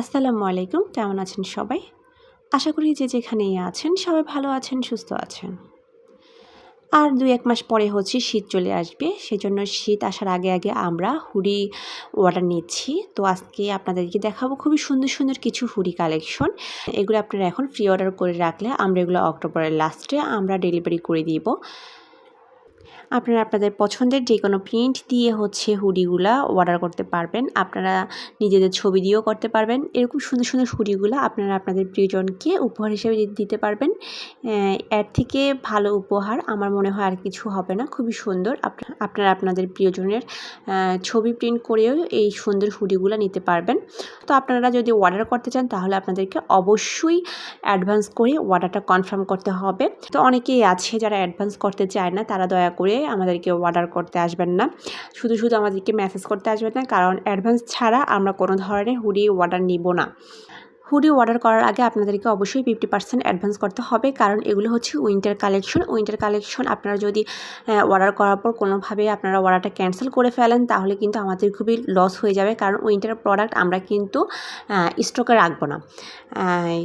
আসসালামু আলাইকুম, কেমন আছেন সবাই? আশা করি যে যেখানেই আছেন সবাই ভালো আছেন, সুস্থ আছেন। আর দুই এক মাস পরে হচ্ছে শীত চলে আসবে, সেজন্য শীত আসার আগে আগে আমরা হুডি অর্ডার নিচ্ছি। তো আজকে আপনাদেরকে দেখাবো খুবই সুন্দর সুন্দর কিছু হুডি কালেকশন। এগুলো আপনারা এখন ফ্রি অর্ডার করে রাখলে আমরা এগুলো অক্টোবরের লাস্টে আমরা ডেলিভারি করে দিব। আপনারা আপনাদের পছন্দের যে কোনো প্রিন্ট দিয়ে হচ্ছে হুডিগুলা অর্ডার করতে পারবেন। আপনারা নিজেদের ছবি দিয়েও করতে পারবেন। এরকম সুন্দর সুন্দর হুডিগুলো আপনারা আপনাদের প্রিয়জনকে উপহার হিসেবে দিতে পারবেন। এর থেকে ভালো উপহার আমার মনে হয় আর কিছু হবে না। খুবই সুন্দর। আপনারা আপনাদের প্রিয়জনের ছবি প্রিন্ট করেও এই সুন্দর হুডিগুলো নিতে পারবেন। তো আপনারা যদি অর্ডার করতে চান, তাহলে আপনাদেরকে অবশ্যই অ্যাডভান্স করে অর্ডারটা কনফার্ম করতে হবে। তো অনেকেই আছে যারা অ্যাডভান্স করতে চায় না, তারা দয়া করে আমাদেরকে অর্ডার করতে আসবেন না। শুধু শুধু আমাদেরকে মেসেজ করতে আসবেন না, কারণ অ্যাডভান্স ছাড়া আমরা কোনো ধরনের হুডি অর্ডার নিব না। হুডি অর্ডার করার আগে আপনাদেরকে অবশ্যই ফিফটি পার্সেন্ট অ্যাডভান্স করতে হবে। কারণ এগুলো হচ্ছে উইন্টার কালেকশন উইন্টার কালেকশন আপনারা যদি অর্ডার করার পর কোনোভাবে আপনারা অর্ডারটা ক্যান্সেল করে ফেলেন, তাহলে কিন্তু আমাদের খুবই লস হয়ে যাবে। কারণ উইন্টার প্রোডাক্ট আমরা কিন্তু স্টকে রাখব না।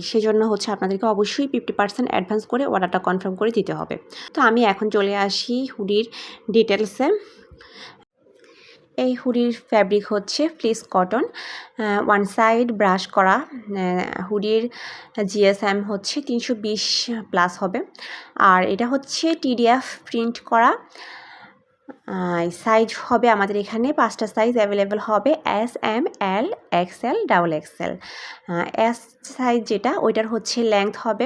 সেজন্য হচ্ছে আপনাদেরকে অবশ্যই ফিফটি পার্সেন্ট অ্যাডভান্স করে অর্ডারটা কনফার্ম করে দিতে হবে। তো আমি এখন চলে আসি হুডির ডিটেলসে এই হুডির ফ্যাব্রিক হচ্ছে fleece cotton one side brush করা হুডির জিএসএম হচ্ছে তিনশো বিশ প্লাস হবে। আর এটা হচ্ছে টিডিএফ প্রিন্ট করা। সাইজ হবে আমাদের এখানে পাঁচটা সাইজ অ্যাভেলেবেল হবে S M L XL double XL S size যেটা, ওইটার হচ্ছে লেংথ হবে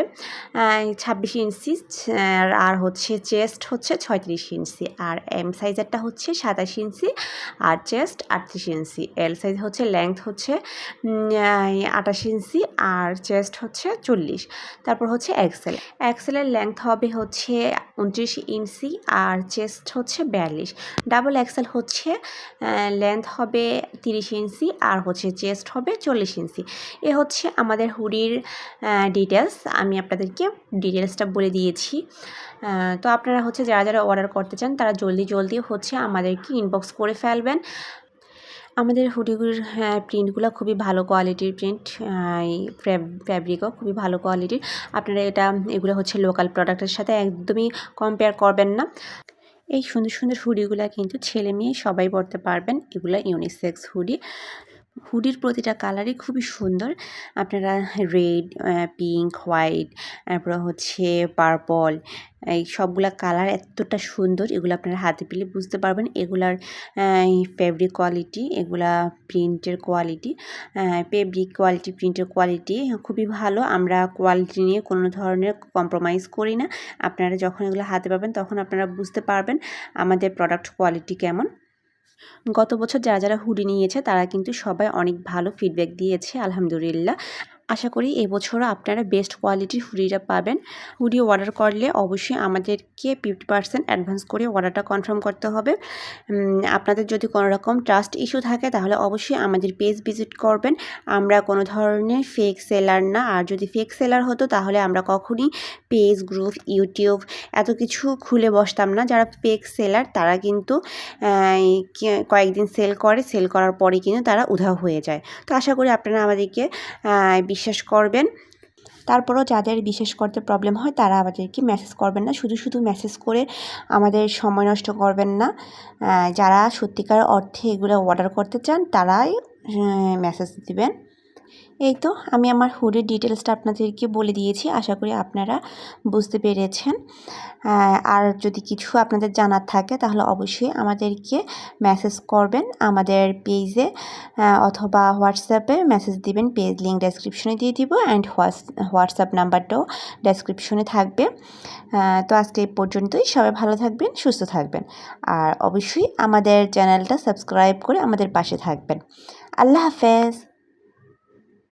ছাব্বিশ ইঞ্চি আর হচ্ছে চেস্ট হচ্ছে ছয়ত্রিশ ইঞ্চি, আর এম সাইজেরটা হচ্ছে সাতাশ ইঞ্চি, আর চেস্ট আটত্রিশ ইঞ্চি। এল সাইজ হচ্ছে লেংথ হচ্ছে আটাশ ইঞ্চি, আর চেস্ট হচ্ছে চল্লিশ। তারপর হচ্ছে এক্সেল এক্সেলের লেংথ হবে হচ্ছে উনত্রিশ ইঞ্চি, আর চেস্ট হচ্ছে বিয়াল্লিশ। ডাবল এক্সেল হচ্ছে লেন্থ হবে তিরিশ ইঞ্চি, আর হচ্ছে চেস্ট হবে চল্লিশ ইঞ্চি। এ হচ্ছে আমাদের হুডির ডিটেলস আমি আপনাদেরকে ডিটেলসটা বলে দিয়েছি। তো আপনারা হচ্ছে যারা যারা অর্ডার করতে চান, তারা জলদি জলদি হচ্ছে আমাদেরকে ইনবক্স করে ফেলবেন। আমাদের হুডিগুলোর প্রিন্টগুলো খুবই ভালো কোয়ালিটির প্রিন্ট ফ্যাব্রিকও খুবই ভালো কোয়ালিটির আপনারা এটা, এগুলো হচ্ছে লোকাল প্রোডাক্টের সাথে একদমই কম্পেয়ার করবেন না। এই সুন্দর সুন্দর হুডিগুলা কিন্তু ছেলে মেয়ে সবাই পরতে পারবেন। এগুলো ইউনিসেক্স হুডি। হুডির প্রতিটা কালারই খুবই সুন্দর। আপনারা রেড পিঙ্ক, হোয়াইট, তারপর হচ্ছে পার্পল, এই সবগুলা কালার এতটা সুন্দর, এগুলো আপনারা হাতে পেলে বুঝতে পারবেন। এগুলার ফেব্রিক কোয়ালিটি এগুলা প্রিন্টের কোয়ালিটি ফেব্রিক কোয়ালিটি প্রিন্টের কোয়ালিটি খুবই ভালো। আমরা কোয়ালিটি নিয়ে কোনো ধরনের কম্প্রোমাইজ করি না। আপনারা যখন এগুলো হাতে পাবেন, তখন আপনারা বুঝতে পারবেন আমাদের প্রোডাক্ট কোয়ালিটি কেমন। গত বছর যারা যারা হুডি নিয়েছে তারা কিন্তু সবাই অনেক ভালো ফিডব্যাক দিয়েছে আলহামদুলিল্লাহ। আশা করি এবছরও আপনারা বেস্ট কোয়ালিটির হুডিটা পাবেন। হুডি অর্ডার করলে অবশ্যই আমাদেরকে ফিফটি পার্সেন্ট অ্যাডভান্স করে অর্ডারটা কনফার্ম করতে হবে। আপনাদের যদি কোনো রকম ট্রাস্ট ইস্যু থাকে তাহলে অবশ্যই আমাদের পেজ ভিজিট করবেন। আমরা কোনো ধরনের ফেক সেলার না। আর যদি ফেক সেলার হতো তাহলে আমরা কখনই পেজ গ্রুপ ইউটিউব এত কিছু খুলে বসতাম না। যারা ফেক সেলার তারা কিন্তু কয়েকদিন সেল করে সেল করার পরে কিন্তু তারা উধাও হয়ে যায়। তো আশা করি আপনারা আমাদেরকে বিশ্বাস করবেন। তারপরও যাদের বিশেষ করতে প্রবলেম হয়, তারা আমাদেরকে মেসেজ করবেন না। শুধু শুধু মেসেজ করে আমাদের সময় নষ্ট করবেন না। যারা সত্যিকার অর্থে এগুলো অর্ডার করতে চান, তারাই মেসেজ দিবেন। এই তো, আমি আমার হুডির ডিটেলসটা আপনাদেরকে বলে দিয়েছি, আশা করি আপনারা বুঝতে পেরেছেন। আর যদি কিছু আপনাদের জানার থাকে, তাহলে অবশ্যই আমাদেরকে মেসেজ করবেন আমাদের পেজে অথবা হোয়াটসঅ্যাপে মেসেজ দিবেন পেজ লিঙ্ক ডেসক্রিপশনে দিয়ে দিব অ্যান্ড হোয়াটসঅ্যাপ নাম্বারটাও ডেসক্রিপশনে থাকবে। তো আজকে এই পর্যন্তই, সবাই ভালো থাকবেন, সুস্থ থাকবেন। আর অবশ্যই আমাদের চ্যানেলটা সাবস্ক্রাইব করে আমাদের পাশে থাকবেন। আল্লাহ হাফেজ।